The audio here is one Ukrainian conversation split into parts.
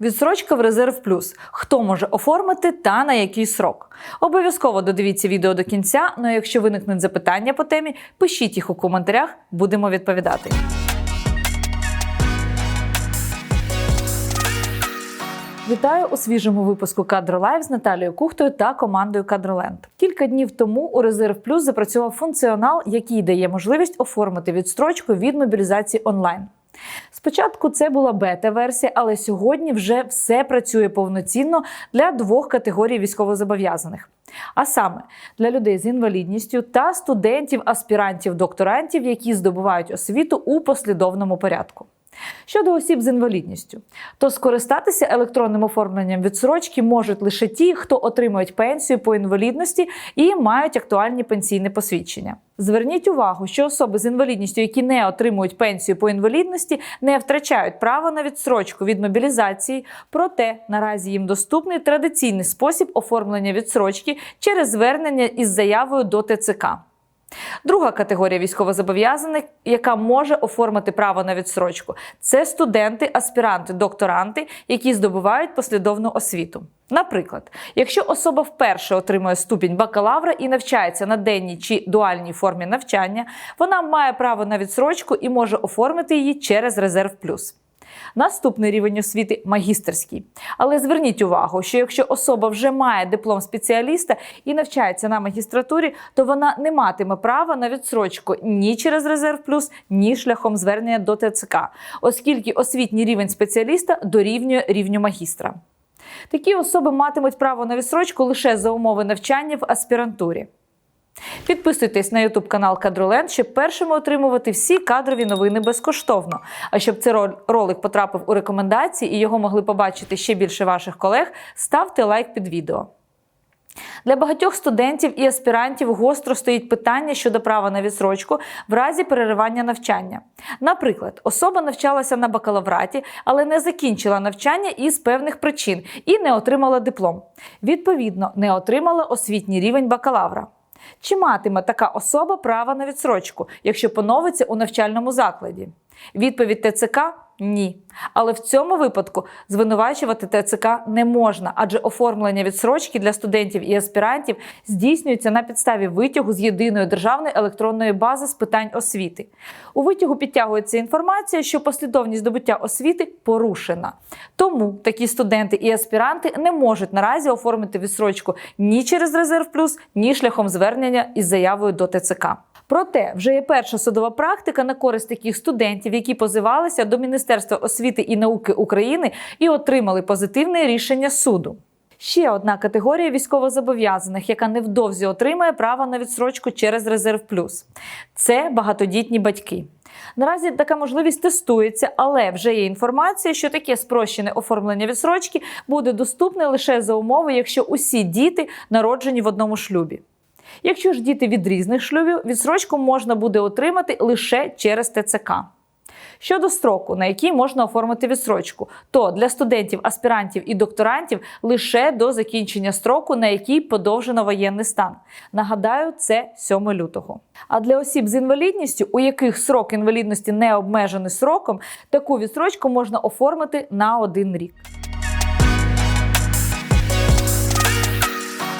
Відсрочка в резерв плюс. Хто може оформити та на який срок? Обов'язково додивіться відео до кінця. Ну а якщо виникнуть запитання по темі, пишіть їх у коментарях, будемо відповідати. Вітаю у свіжому випуску Кадро Лайв з Наталією Кухтою та командою Кадроленд. Кілька днів тому у Резерв Плюс запрацював функціонал, який дає можливість оформити відстрочку від мобілізації онлайн. Спочатку це була бета-версія, але сьогодні вже все працює повноцінно для двох категорій військовозобов'язаних. А саме для людей з інвалідністю та студентів, аспірантів, докторантів, які здобувають освіту у послідовному порядку. Щодо осіб з інвалідністю, то скористатися електронним оформленням відсрочки можуть лише ті, хто отримують пенсію по інвалідності і мають актуальні пенсійні посвідчення. Зверніть увагу, що особи з інвалідністю, які не отримують пенсію по інвалідності, не втрачають право на відсрочку від мобілізації, проте наразі їм доступний традиційний спосіб оформлення відсрочки через звернення із заявою до ТЦК. Друга категорія військовозобов'язаних, яка може оформити право на відсрочку, це студенти, аспіранти, докторанти, які здобувають послідовну освіту. Наприклад, якщо особа вперше отримує ступінь бакалавра і навчається на денній чи дуальній формі навчання, вона має право на відсрочку і може оформити її через резерв плюс. Наступний рівень освіти магістерський. Але зверніть увагу, що якщо особа вже має диплом спеціаліста і навчається на магістратурі, то вона не матиме права на відсрочку ні через резерв плюс, ні шляхом звернення до ТЦК, оскільки освітній рівень спеціаліста дорівнює рівню магістра. Такі особи матимуть право на відсрочку лише за умови навчання в аспірантурі. Підписуйтесь на YouTube канал Кадроленд, щоб першими отримувати всі кадрові новини безкоштовно. А щоб цей ролик потрапив у рекомендації і його могли побачити ще більше ваших колег, ставте лайк під відео. Для багатьох студентів і аспірантів гостро стоїть питання щодо права на відсрочку в разі переривання навчання. Наприклад, особа навчалася на бакалавраті, але не закінчила навчання із певних причин і не отримала диплом. Відповідно, не отримала освітній рівень бакалавра. Чи матиме така особа право на відсрочку, якщо поновиться у навчальному закладі? Відповідь ТЦК ні. Але в цьому випадку звинувачувати ТЦК не можна, адже оформлення відсрочки для студентів і аспірантів здійснюється на підставі витягу з єдиної державної електронної бази з питань освіти. У витягу підтягується інформація, що послідовність здобуття освіти порушена. Тому такі студенти і аспіранти не можуть наразі оформити відсрочку ні через резерв плюс, ні шляхом звернення із заявою до ТЦК. Проте вже є перша судова практика на користь таких студентів, які позивалися до Міністерства освіти і науки України і отримали позитивне рішення суду. Ще одна категорія військовозобов'язаних, яка невдовзі отримає право на відсрочку через резерв плюс. Це багатодітні батьки. Наразі така можливість тестується, але вже є інформація, що таке спрощене оформлення відсрочки буде доступне лише за умови, якщо усі діти народжені в одному шлюбі. Якщо ж діти від різних шлюбів, відсрочку можна буде отримати лише через ТЦК. Щодо строку, на який можна оформити відсрочку, то для студентів, аспірантів і докторантів лише до закінчення строку, на який подовжено воєнний стан. Нагадаю, це 7 лютого. А для осіб з інвалідністю, у яких срок інвалідності не обмежений сроком, таку відсрочку можна оформити на один рік.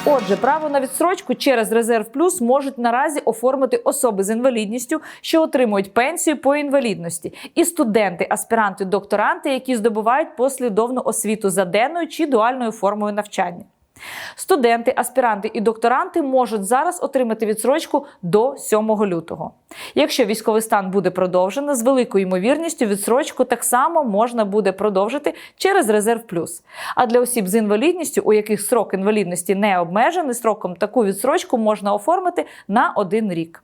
Отже, право на відсрочку через резерв плюс можуть наразі оформити особи з інвалідністю, що отримують пенсію по інвалідності, і студенти, аспіранти, докторанти, які здобувають послідовну освіту за денною чи дуальною формою навчання. Студенти, аспіранти і докторанти можуть зараз отримати відсрочку до 7 лютого. Якщо військовий стан буде продовжено, з великою ймовірністю відсрочку так само можна буде продовжити через резерв плюс. А для осіб з інвалідністю, у яких срок інвалідності не обмежений сроком, таку відсрочку можна оформити на один рік.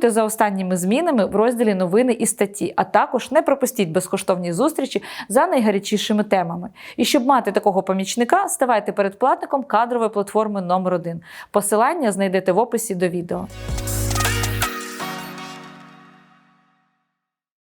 Слідкуйте за останніми змінами в розділі новини і статті, а також не пропустіть безкоштовні зустрічі за найгарячішими темами. І щоб мати такого помічника, ставайте передплатником кадрової платформи номер 1 Посилання знайдете в описі до відео.